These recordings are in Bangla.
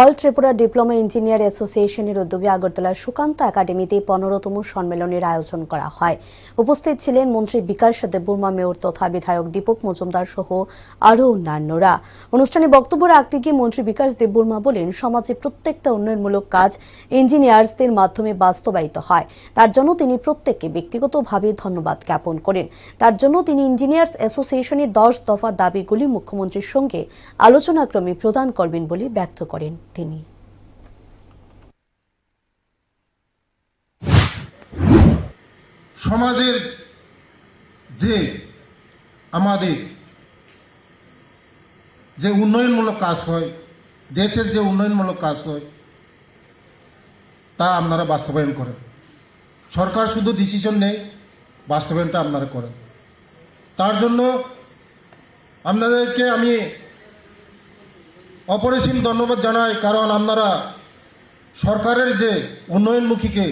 অল ত্রিপুরা ডিপ্লোমা ইঞ্জিনিয়ার অ্যাসোসিয়েশনের উদ্যোগে আগরতলার সুকান্ত একাডেমিতে পনেরোতম সম্মেলনের আয়োজন করা হয়। উপস্থিত ছিলেন মন্ত্রী বিকাশ দেববর্মা, মেয়র তথা বিধায়ক দীপক মজুমদার সহ আরও অন্যান্যরা। অনুষ্ঠানে বক্তব্য রাখতে গিয়ে মন্ত্রী বিকাশ দেববর্মা বলেন, সমাজে প্রত্যেকটা উন্নয়নমূলক কাজ ইঞ্জিনিয়ার্সদের মাধ্যমে বাস্তবায়িত হয়। তার জন্য তিনি প্রত্যেককে ব্যক্তিগতভাবে ধন্যবাদ জ্ঞাপন করেন। তার জন্য তিনি ইঞ্জিনিয়ার্স অ্যাসোসিয়েশনের দশ দফা দাবিগুলি মুখ্যমন্ত্রীর সঙ্গে আলোচনাক্রমে প্রদান করবেন বলে ব্যক্ত করেন। তিনি। সমাজের যে আমাদের যে উন্নয়নমূলক কাজ হয়, দেশের যে উন্নয়নমূলক কাজ হয়, তা আপনারা বাস্তবায়ন করেন। সরকার শুধু ডিসিশন নেই বাস্তবায়নটা আপনারা করেন। তার জন্য আপনাদেরকে আমি অপরিসীম ধন্যবাদ জানাই, কারণ আপনারা সরকারের যে উন্নয়নমুখীকে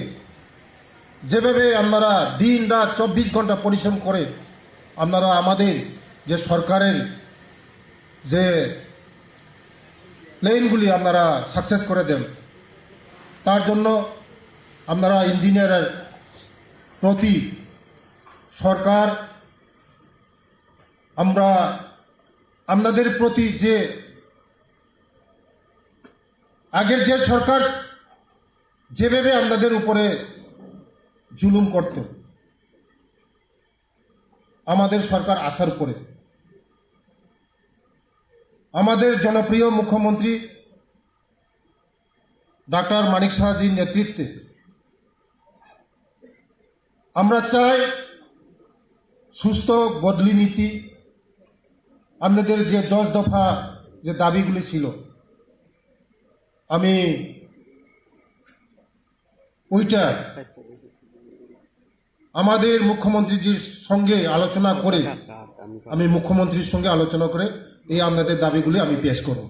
যেভাবে আপনারা দিন রাত চব্বিশ ঘণ্টা পরিশ্রম করে আপনারা আমাদের যে সরকারের যে প্লেনগুলি আপনারা সাকসেস করে দেন, তার জন্য আপনারা ইঞ্জিনিয়ারের প্রতি সরকার, আমরা আপনাদের প্রতি যে আগের যে সরকার যেভাবে আপনাদের উপরে জুলুম করত, আমাদের সরকার আসার পরে আমাদের জনপ্রিয় মুখ্যমন্ত্রী ডাক্তার মানিক সাহাজির নেতৃত্বে আমরা চাই সুস্থ বদলি নীতি, আপনাদের যে দশ দফা যে দাবিগুলি ছিল আমি ওইটা আমাদের মুখ্যমন্ত্রীজির সঙ্গে আলোচনা করে আমি মুখ্যমন্ত্রীর সঙ্গে আলোচনা করে এই আপনাদের দাবিগুলি আমি পেশ করব।